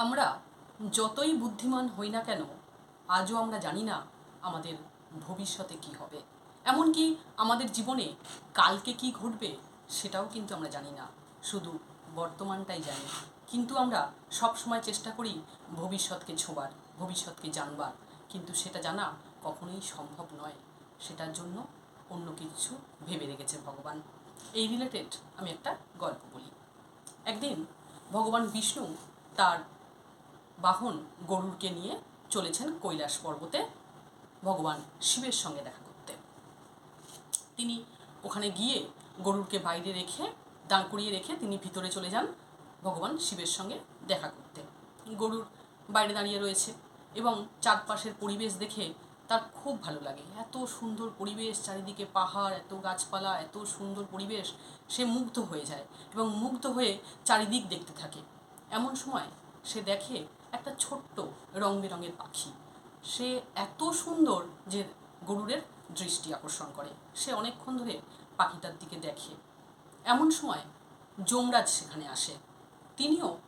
আমরা যতই বুদ্ধিমান হই না কেন, আজও আমরা জানি না আমাদের ভবিষ্যতে কি হবে। এমনকি আমাদের জীবনে কালকে কি ঘটবে সেটাও কিন্তু আমরা জানি না। শুধু বর্তমানটাই জানি। কিন্তু আমরা সব সময় চেষ্টা করি ভবিষ্যৎকে ছোবার, ভবিষ্যৎকে জানবার। কিন্তু সেটা জানা কখনোই সম্ভব নয়। সেটার জন্য অন্য কিছু ভেবে রেখেছে ভগবান। এই রিলেটেড আমি একটা গল্প বলি। একদিন ভগবান বিষ্ণু তার বাহন গরুরকে নিয়ে চলেছেন কৈলাস পর্বতে ভগবান শিবের সঙ্গে দেখা করতে। তিনি ওখানে গিয়ে গরুরকে বাইরে রেখে, দাঁড় করিয়ে রেখে তিনি ভিতরে চলে যান ভগবান শিবের সঙ্গে দেখা করতে। গরুর বাইরে দাঁড়িয়ে রয়েছে এবং চারপাশের পরিবেশ দেখে তার খুব ভালো লাগে। এত সুন্দর পরিবেশ, চারিদিকে পাহাড়, এত গাছপালা, এত সুন্দর পরিবেশ, সে মুগ্ধ হয়ে যায় এবং মুগ্ধ হয়ে চারিদিক দেখতে থাকে। এমন সময় সে দেখে একটা ছোট্ট রং বেরঙের পাখি। সে এত সুন্দর যে গরুরের দৃষ্টি আকর্ষণ করে। সে অনেকক্ষণ ধরে পাখিটার দিকে দেখে। এমন সময় যমরাজ সেখানে আসে। তিনিও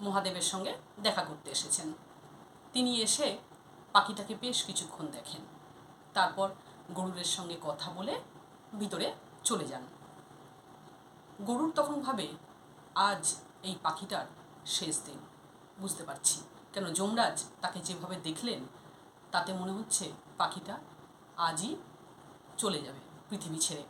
মহাদেবের সঙ্গে দেখা করতে এসেছেন। তিনি এসে পাখিটাকে বেশ কিছুক্ষণ দেখেন। তারপর গরুরের সঙ্গে কথা বলে ভিতরে চলে যান। গরুর তখন ভাবে, আজ এই পাখিটার শেষ দিন। বুঝতে পারছি। কেন যমরাজ তাকে যেভাবে দেখলেন, তাতে মনে হচ্ছে পাখিটা আজই চলে যাবে পৃথিবী ছেড়ে।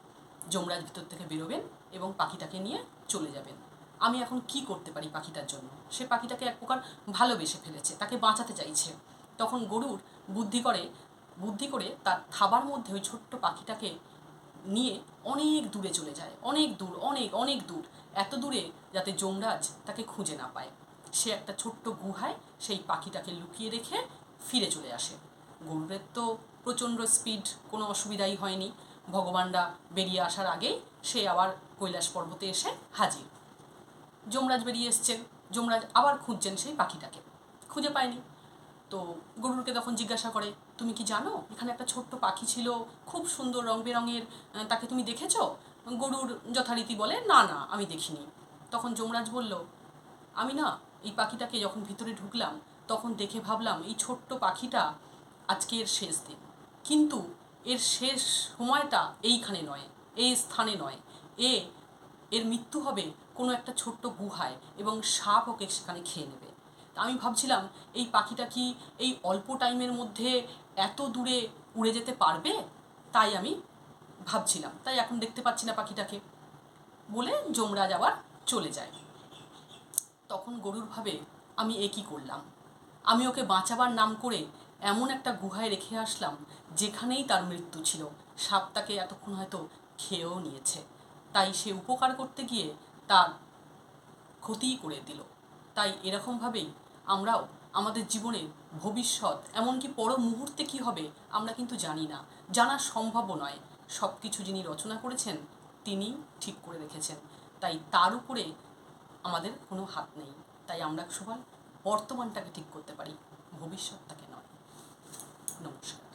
যমরাজ ভিতর থেকে বেরোবেন এবং পাখিটাকে নিয়ে চলে যাবেন। আমি এখন কি করতে পারি পাখিটার জন্য? সে পাখিটাকে এক প্রকার ভালোবেসে ফেলেছে, তাকে বাঁচাতে চাইছে। তখন গরুর বুদ্ধি করে বুদ্ধি করে তার থাবার মধ্যে ওই ছোট্ট পাখিটাকে নিয়ে অনেক দূরে চলে যায়। অনেক দূর, অনেক অনেক দূর। এত দূরে যাতে যমরাজ তাকে খুঁজে না পায়। সে একটা ছোট্ট গুহায় সেই পাখিটাকে লুকিয়ে রেখে ফিরে চলে আসে। গরুরের তো প্রচণ্ড স্পিড কোনো অসুবিধাই হয়নি। ভগবানরা বেরিয়ে আসার আগেই সে আবার কৈলাস পর্বতে এসে হাজির। যমরাজ বেরিয়ে এসছেন। যমরাজ আবার খুঁজছেন সেই পাখিটাকে। খুঁজে পায়নি। তো গরুরকে তখন জিজ্ঞাসা করে, তুমি কি জানো, এখানে একটা ছোট্ট পাখি ছিল, খুব সুন্দর রং বেরঙের, তাকে তুমি দেখেছ? গরুর যথারীতি বলে, না না, আমি দেখিনি। তখন যমরাজ বলল, আমি না এই পাখিটাকে যখন ভিতরে ঢুকলাম, তখন দেখে ভাবলাম এই ছোট্ট পাখিটা আজকের শেষ দিন। কিন্তু এর শেষ সময়টা এইখানে নয়, এই স্থানে নয়। এ, এর মৃত্যু হবে কোনো একটা ছোট্ট গুহায় এবং সাপ ওকে সেখানে খেয়ে নেবে। আমি ভাবছিলাম, এই পাখিটা কি এই অল্প টাইমের মধ্যে এত দূরে উড়ে যেতে পারবে? তাই আমি ভাবছিলাম। তাই এখন দেখতে পাচ্ছি না পাখিটাকে। বলে যমরাজ আবার চলে যায়। তখন গরুর ভাবে আমি এ কী করলাম? আমি ওকে বাঁচাবার নাম করে এমন একটা গুহায় রেখে আসলাম যেখানেই তার মৃত্যু ছিল। সাপ তাকে এতক্ষণ হয়তো খেয়েও নিয়েছে। তাই সে উপকার করতে গিয়ে তার ক্ষতিই করে দিল। তাই এরকমভাবেই আমরাও আমাদের জীবনের ভবিষ্যৎ, এমনকি পর মুহূর্তে কি হবে আমরা কিন্তু জানি না। জানা সম্ভবও নয়। সব কিছু যিনি রচনা করেছেন তিনি ঠিক করে রেখেছেন। তাই তার উপরে আমাদের কোনো হাত নেই। তাই আমরা সবাই বর্তমানটাকে ঠিক করতে পারি ভবিষ্যৎটাকে নয়। নমস্কার।